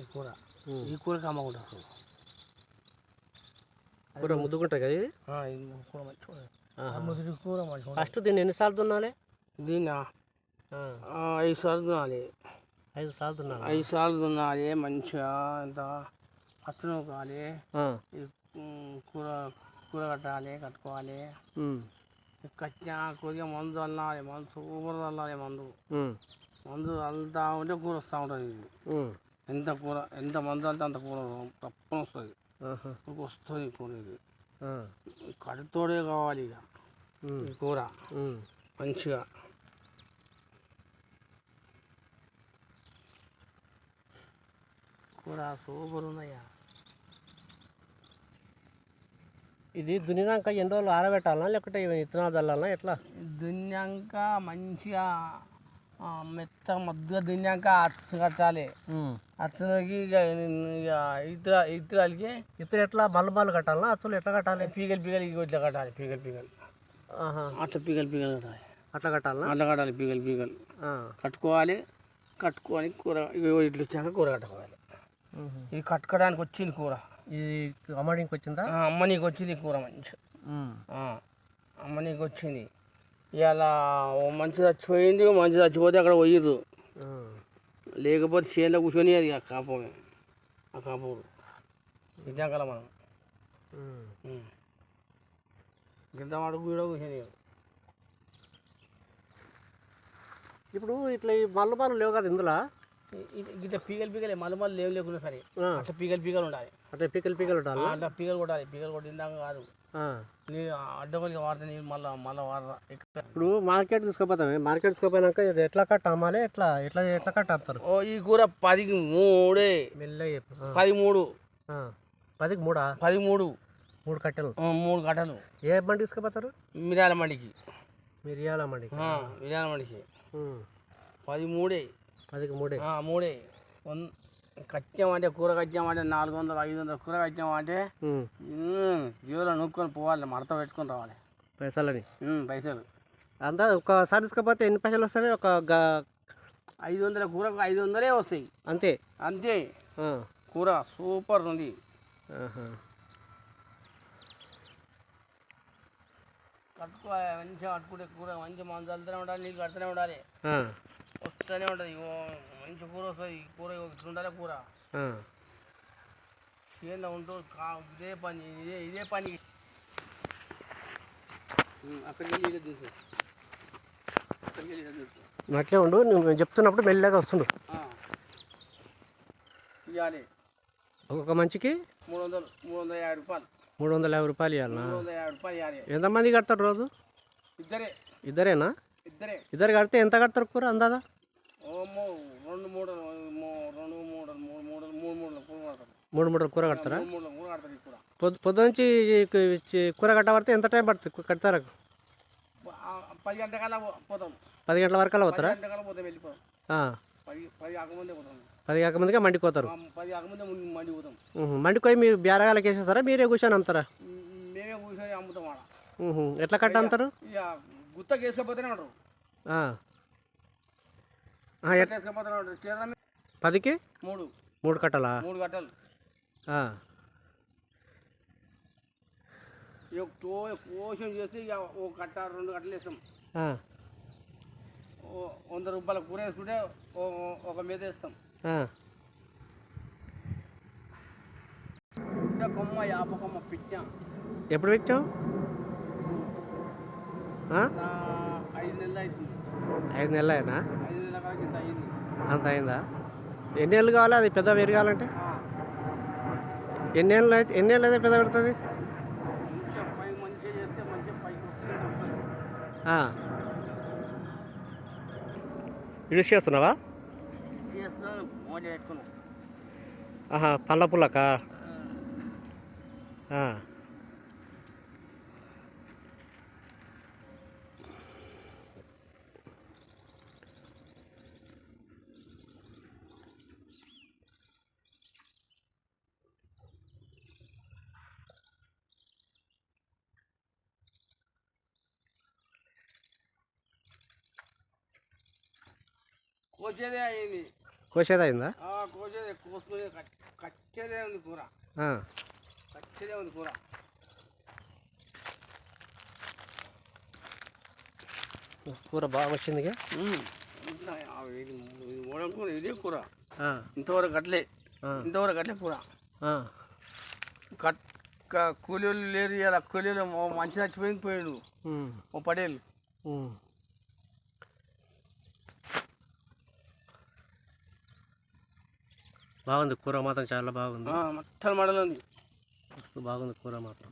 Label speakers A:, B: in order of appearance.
A: ఈ కూర. ఈ కూరకి అమ్మకుంటారు
B: కూర ముద్దుకుంటుంది కదా ఇది?
A: కూర మంచిగా కూర మంచిగా.
B: ఫస్ట్ దీన్ని ఎన్నిసార్లు దున్నాలి?
A: దీన్ని? ఐదు సార్లు తినాలి
B: ఐదు సార్లు దున్నాలి?
A: ఐదు సార్లు తినాలి మంచిగా కావాలి కూర కూర కట్టాలి కట్టుకోవాలి. కట్టిన కొద్దిగా మందు చల్లాలి మందు సూపర్ మందు. మందు చల్లుతా ఉంటే కూర వస్తూ ఉంటుంది. ఎంత కూర ఎంత మందు చల్లితే అంత కూర తప్పని వస్తుంది
B: ఆహా.
A: వస్తుంది కూర ఇది. కడుతోడే కావాలి ఇక. ఈ కూర. మంచిగా కూర సూపర్ ఉన్నాయా
B: ఇది దున్నినాక ఎన్ని రోజులు ఆరబెట్టాలనా లేకపోతే విత్తనాలు చల్లాలనా ఎట్లా
A: దున్నాక మంచిగా మెత్త మద్దుగా దున్నాక అచ్చు కట్టాలి. అచ్చకి ఇక ఇక ఇతర ఇతరాలకి
B: ఇప్పుడు ఎట్లా బల్లు బల్లు కట్టాలనా అసలు ఎట్లా కట్టాలి?
A: పీగలు పీగలు ఇక ఇట్లా కట్టాలి పీగలు పీగలు. అట్లా పీగలు పీగలు కట్టాలి.
B: అట్లా కట్టాలనా
A: అట్లా కట్టాలి పీగలు పీగలు. కట్టుకోవాలి కట్టుకొని కూర ఇగో ఇట్లా వచ్చాక కూర కట్టుకోవాలి. ఇది కట్టుకోవడానికి వచ్చింది కూర.
B: ఇది అమ్మడికి వచ్చిందా?
A: అమ్మ నీకు వచ్చింది కూర మంచి. అమ్మ నీకు వచ్చింది. ఇలా ఓ మంచి చచ్చిపోయింది మంచి చచ్చిపోతే అక్కడ పోయిర్రు. లేకపోతే చేనులో కూర్చొని అది ఆ కాపమే ఆ కాపూరు ఇచ్చాకల మనం. గిద్ద వాడు కూడా కూర్చొని
B: ఇప్పుడు ఇట్లా ఈ మల్లు బాలు లేవు కదా ఇందులో?
A: గిట్ల పీగలు పీగలే మళ్ళీ మళ్ళీ లేవు లేకుండా సరే. అట్లా పీగలు పీగలు ఉండాలి.
B: అట్లా పిక్కలు
A: ఆ,
B: ఉండాలా?
A: అట్లా పీగలు కొట్టాలి. పీగలు కొట్టిందాక కాదు. నీ అడ్డగొలికి వాడితే నీళ్ళు మళ్ళీ మళ్ళీ వాడరా.
B: ఇప్పుడు మార్కెట్ తీసుకుపోతామే మార్కెట్ తీసుకుపోయినాక ఇది ఎట్లా కట్ట అమ్మాలి? ఎట్లా ఎట్లా ఎట్లా కట్ట అమ్ముతారు
A: ఓ ఈ కూర పదికి మూడే
B: మెల్లగా.
A: పది మూడు.
B: పదికి మూడా
A: పది మూడు
B: మూడు కట్టెలు.
A: మూడు గంటలు
B: ఏ బండి తీసుకుపోతారు?
A: మిరియాల మండికి.
B: మిరియాల మండి
A: ఆ, మిరియాల మండికి. పది మూడే
B: పదికి మూడే.
A: మూడే. వన్ కట్టామంటే కూర కట్టామంటే నాలుగు వందలు ఐదు వందలు కూర
B: ఉమ్.
A: ఉమ్, జీవులో నూక్కొని పోవాలి మడత పెట్టుకొని రావాలి.
B: పైసలని?
A: పైసలు.
B: అంతా ఒకసారి తీసుకుపోతే ఎన్ని పైసలు వస్తాయి? ఒక
A: ఐదు వందల కూరకు ఐదు వందలే వస్తాయి.
B: అంతే?
A: అంతే. కూర సూపర్ ఉంది. కట్టుకోవాలి మంచిగా కట్టుకుంటే కూర మంచి మంది చల్లుతూనే ఉండాలి నీళ్ళు కడుతూనే ఉండాలి. వస్తూనే ఉంటుంది. ఇగో మంచి కూర వస్తుంది. ఈ కూర ఇగో ఇట్లా ఉండాలి కూర. ఏందో ఉంటూ కా ఇదే పని ఇదే ఇదే పని. ఉమ్, అక్కడికి వెళ్ళి ఇదే దించు. అక్కడికి వెళ్ళి ఇదే దించు.
B: నువ్వు అట్లే ఉండు నువ్వు చెప్తున్నప్పుడు మెల్లగా వస్తుండు.
A: ఆ. ఇవ్వాలి
B: ఒక్కొక్క మంచికి
A: మూడు వందలు మూడు వందల యాభై రూపాయలు.
B: మూడు వందల యాభై రూపాయలు ఇవ్వాలనా
A: మూడు వందల యాభై రూపాయలు ఇవ్వాలి
B: ఎంతమంది కడతారు రోజు?
A: ఇద్దరే.
B: ఇద్దరేనా?
A: ఇద్దరే.
B: ఇద్దరు కడితే ఎంత కడతారు కూర అందాదా
A: ఓమో రెండు మూడు మూ- రెండు మూడు మూడు మూడు మూడు మూడు కూర కడతారు
B: మూడు మూడు కూర కడతారా? పొద్దు పొద్దు నుంచి కూర కట్టబడితే ఎంత టైం పడుతుంది? కడతారా?
A: పది గంటల పోతాం.
B: పది గంటల వరకు పోతారా.
A: పది
B: కాకముందుగా మండికి పోతారు
A: ఆ, పది కాకముందే ముందు మండి పోతాం.
B: ఉహు. మండికి పోయి మీరు బేరగాలకి వేసేస్తారా? మీరే కూర్చొని అమ్ముతారా?
A: మేమే కూర్చొని అమ్ముతాం.
B: ఎట్లా కట్ట అమ్ముతారు?
A: గుత్తకి వేసుకపోతేనే ఉంటారు.
B: పదికి?
A: మూడు.
B: మూడు కట్టలా?
A: మూడు గంటలు తో కోశం చేసి ఇక ఓ కట్ట రెండు కట్టలు వేస్తాం. వంద రూపాయల కూర వేసుకుంటే ఒక మీద వేస్తాం. కొమ్మ యాప కొమ్మ పిట్ట.
B: ఎప్పుడు?
A: నా ఐదు నెలలు అవుతుంది
B: ఐదు నెలలైనా
A: ఐదు నెలల కింద అయింది.
B: అంత అయిందా? ఎన్ని ఏళ్ళు కావాలి? అది పెద్ద పెరగాలంటే
A: ఆ,
B: ఎన్ని ఏళ్ళు అయితే ఎన్ని ఏళ్ళు అయితే పెద్ద పెడుతుంది. యూస్ చేస్తున్నావా? ఆహా పళ్ళ పుల్లకా?
A: కోసేదే అయింది.
B: కోసేది అయిందా?
A: ఆ, కోసేదే. తీసుకునే కచ్చదే ఉంది కూర. కచ్చదే ఉంది కూర.
B: కూర బాగా వచ్చింది
A: ఓడం కూర ఇదే కూర. ఇంతవరకు అట్లే ఇంతవరకు అట్లే కూర. కట్ కూలీలు లేరు ఇలా కూలీలు మంచి చచ్చిపోయింది పోయాడు. ఓ పడేళ్ళు.
B: బాగుంది. కూర మాత్రం చాలా బాగుంది.
A: మొత్తం మడలు ఉంది
B: మస్తు బాగుంది కూర మాత్రం.